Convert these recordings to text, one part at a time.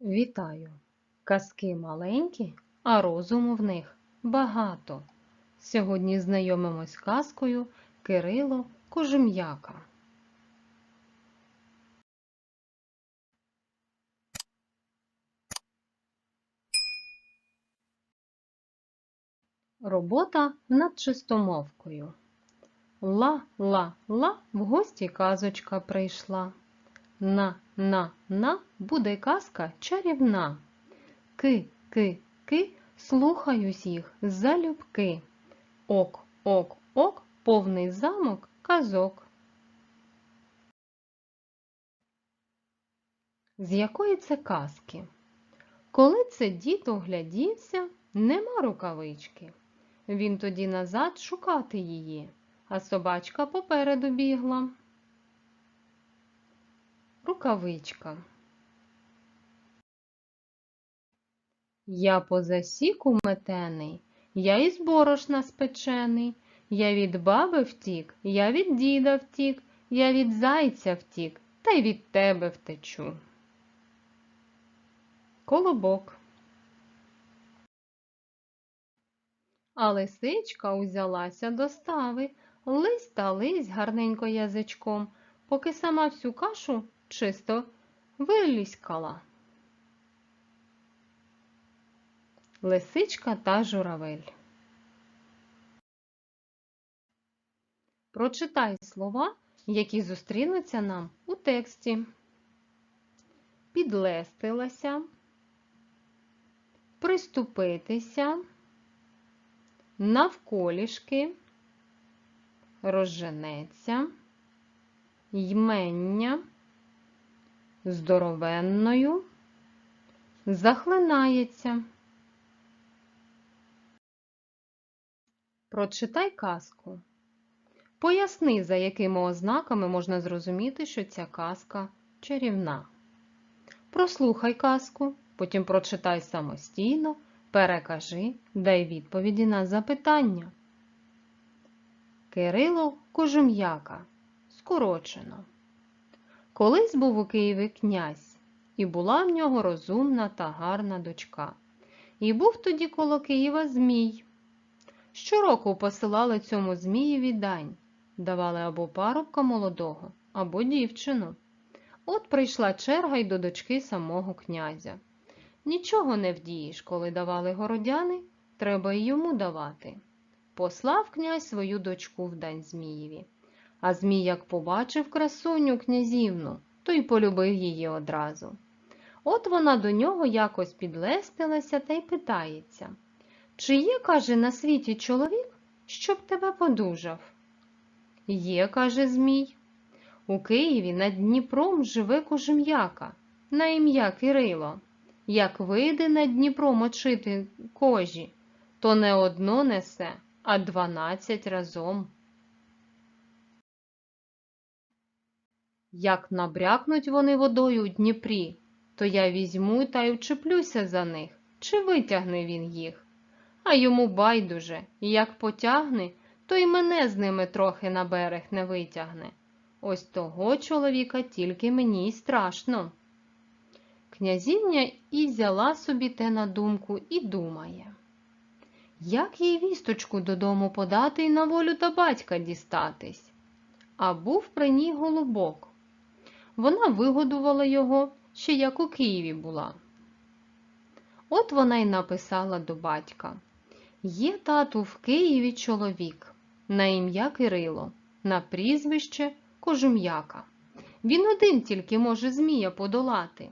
Вітаю! Казки маленькі, а розуму в них багато. Сьогодні знайомимось з казкою Кирило Кожем'яка. Робота над чистомовкою. Ла-ла-ла в гості казочка прийшла. На-на-на буде казка чарівна. Ки-ки-ки слухаюсь їх залюбки. Ок-ок-ок повний замок казок. З якої це казки? Коли це дід оглядівся, нема рукавички. Він тоді назад шукати її, а собачка попереду бігла. Рукавичка. Я по засіку метений, я із борошна спечений, я від баби втік, я від діда втік, я від зайця втік, та й від тебе втечу. Колобок. А лисичка узялася до стави, лись та лись гарненько язичком, поки сама всю кашу чисто виліскала. Лисичка та журавель. Прочитай слова, які зустрінуться нам у тексті. Підлестилася, приступитися, навколішки, розженеться, ймення, здоровенною, захлинається. Прочитай казку. Поясни, за якими ознаками можна зрозуміти, що ця казка чарівна. Прослухай казку, потім прочитай самостійно, перекажи, дай відповіді на запитання. Кирило Кожем'яка. Скорочено. Колись був у Києві князь, і була в нього розумна та гарна дочка. І був тоді коло Києва Змій. Щороку посилали цьому Змієві дань, давали або парубка молодого, або дівчину. От прийшла черга й до дочки самого князя. Нічого не вдієш, коли давали городяни, треба й йому давати. Послав князь свою дочку в дань Змієві. А Змій, як побачив красуню князівну, то й полюбив її одразу. От вона до нього якось підлестилася та й питається. Чи є, каже, на світі чоловік, щоб тебе подужав? Є, каже Змій. У Києві над Дніпром живе кожем'яка, на ім'я Кирило. Як вийде над Дніпром очити кожі, то не одно несе, а дванадцять разом. Як набрякнуть вони водою у Дніпрі, то я візьму та й вчеплюся за них, чи витягне він їх. А йому байдуже, і як потягне, то й мене з ними трохи на берег не витягне. Ось того чоловіка тільки мені й страшно. Князівня і взяла собі те на думку і думає. Як їй вісточку додому подати і на волю та батька дістатись? А був при ній голубок. Вона вигодувала його, ще як у Києві була. От вона й написала до батька. Є тату в Києві чоловік на ім'я Кирило, на прізвище Кожум'яка. Він один тільки може Змія подолати.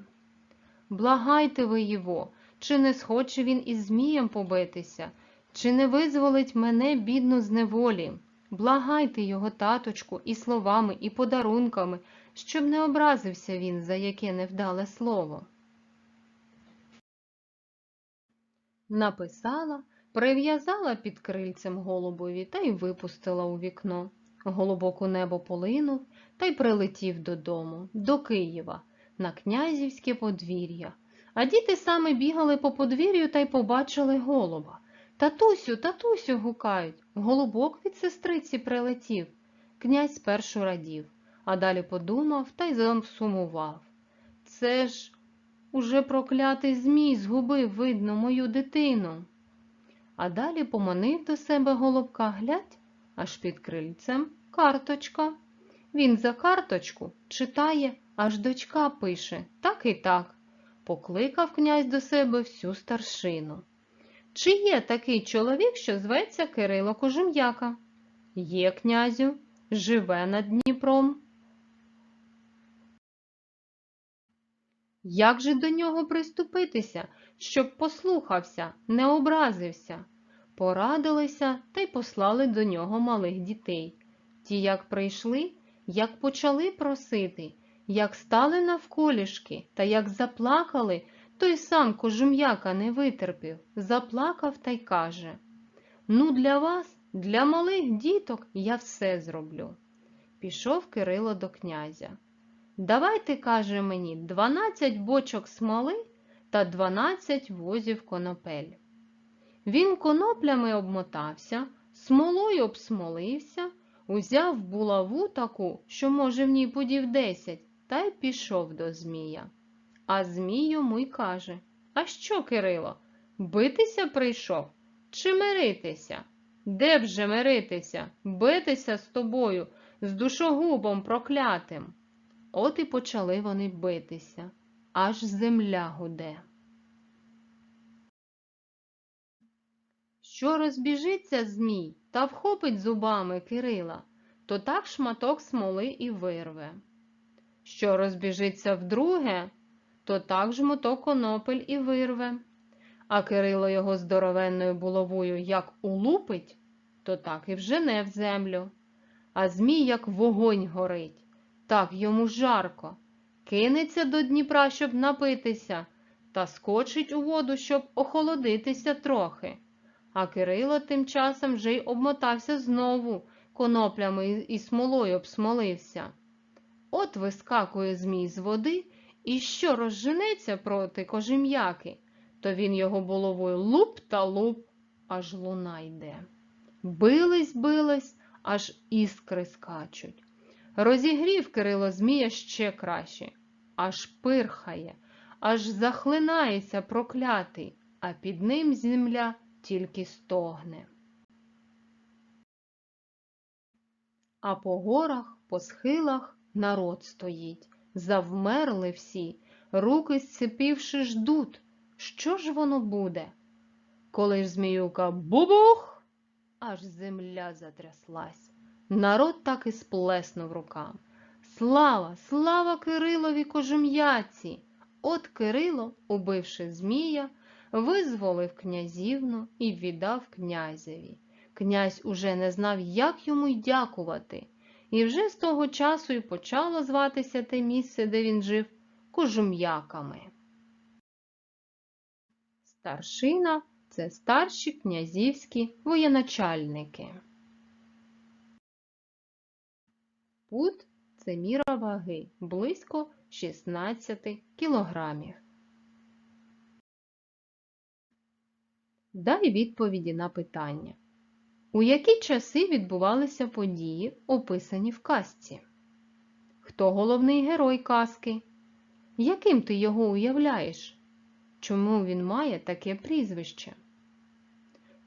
Благайте ви його, чи не схоче він із Змієм побитися, чи не визволить мене, бідну, з неволі. Благайте його, таточку, і словами, і подарунками, щоб не образився він за яке невдале слово. Написала, прив'язала під крильцем голубові та й випустила у вікно. Голубок у небо полинув та й прилетів додому, до Києва, на князівське подвір'я. А діти саме бігали по подвір'ю та й побачили голуба. Татусю, татусю, гукають. Голубок від сестриці прилетів. Князь спершу радів, а далі подумав та й засумував. Це ж Уже проклятий змій згубив, видно, мою дитину. А далі поманив до себе голубка глядь, аж під крильцем карточка. Він за карточку читає, аж дочка пише, так і так. Покликав князь до себе всю старшину. Чи є такий чоловік, що зветься Кирило Кожум'яка? Є, князю, живе над Дніпром. Як же до нього приступитися, щоб послухався, не образився? Порадилися та й послали до нього малих дітей. Ті, як прийшли, як почали просити, як стали навколішки та як заплакали, той сам кожум'яка не витерпів, заплакав та й каже Ну, для вас, для малих діток, я все зроблю. Пішов Кирило до князя. Давайте, каже мені, дванадцять бочок смоли та дванадцять возів конопель. Він коноплями обмотався, смолою обсмолився, узяв булаву таку, що, може, в ній подів десять, та й пішов до Змія. А Змій йому й каже А що, Кирило, битися прийшов? Чи миритися? Де вже миритися? Битися з тобою, з душогубом проклятим. От і почали вони битися, аж земля гуде. Що розбіжиться Змій та вхопить зубами Кирила, то так шматок смоли і вирве. Що розбіжиться вдруге, то так жмоток конопель і вирве. А Кирило його здоровенною булавою як улупить, то так і вжене в землю. А Змій, як вогонь горить, так йому жарко, кинеться до Дніпра, щоб напитися, та скочить у воду, щоб охолодитися трохи. А Кирило тим часом вже й обмотався знову, коноплями і смолою обсмолився. От вискакує Змій з води і що розженеться проти кожем'яки, то він його булавою луп та луп, аж луна йде. Бились, бились, аж іскри скачуть. Розігрів Кирило Змія ще краще, аж пирхає, аж захлинається проклятий, а під ним земля тільки стогне. А по горах, по схилах народ стоїть, завмерли всі, руки сцепивши ждуть, що ж воно буде? Коли ж зміюка бубух, аж земля затряслась. Народ так і сплеснув рукам. Слава, слава Кирилові кожум'яці! От Кирило, убивши Змія, визволив князівну і віддав князеві. Князь уже не знав, як йому й дякувати, і вже з того часу й почало зватися те місце, де він жив, кожум'яками. Старшина це старші князівські воєначальники. Пут це міра ваги близько 16 кілограмів. Дай відповіді на питання. У які часи відбувалися події, описані в казці? Хто головний герой казки? Яким ти його уявляєш? Чому він має таке прізвище?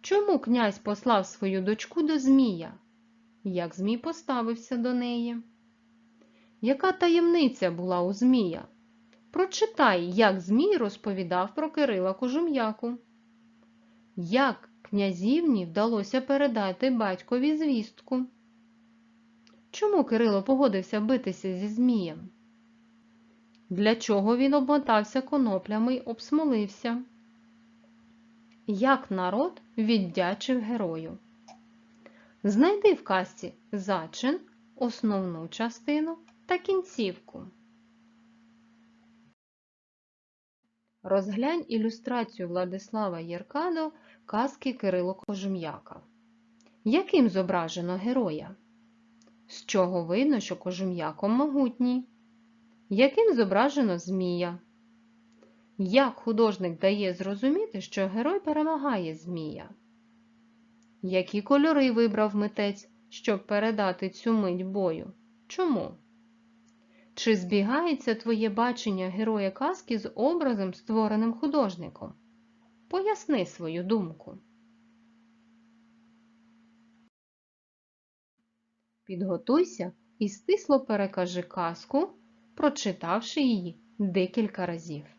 Чому князь послав свою дочку до Змія? Як Змій поставився до неї? Яка таємниця була у Змія? Прочитай, як Змій розповідав про Кирила Кожум'яку. Як князівні вдалося передати батькові звістку? Чому Кирило погодився битися зі Змієм? Для чого він обмотався коноплями й обсмолився? Як народ віддячив герою? Знайди в казці зачин, основну частину та кінцівку. Розглянь ілюстрацію Владислава Єркадо казки Кирило Кожум'яка. Яким зображено героя? З чого видно, що Кожум'яком могутній? Яким зображено Змія? Як художник дає зрозуміти, що герой перемагає Змія? Які кольори вибрав митець, щоб передати цю мить бою? Чому? Чи збігається твоє бачення героя казки з образом, створеним художником? Поясни свою думку. Підготуйся і стисло перекажи казку, прочитавши її декілька разів.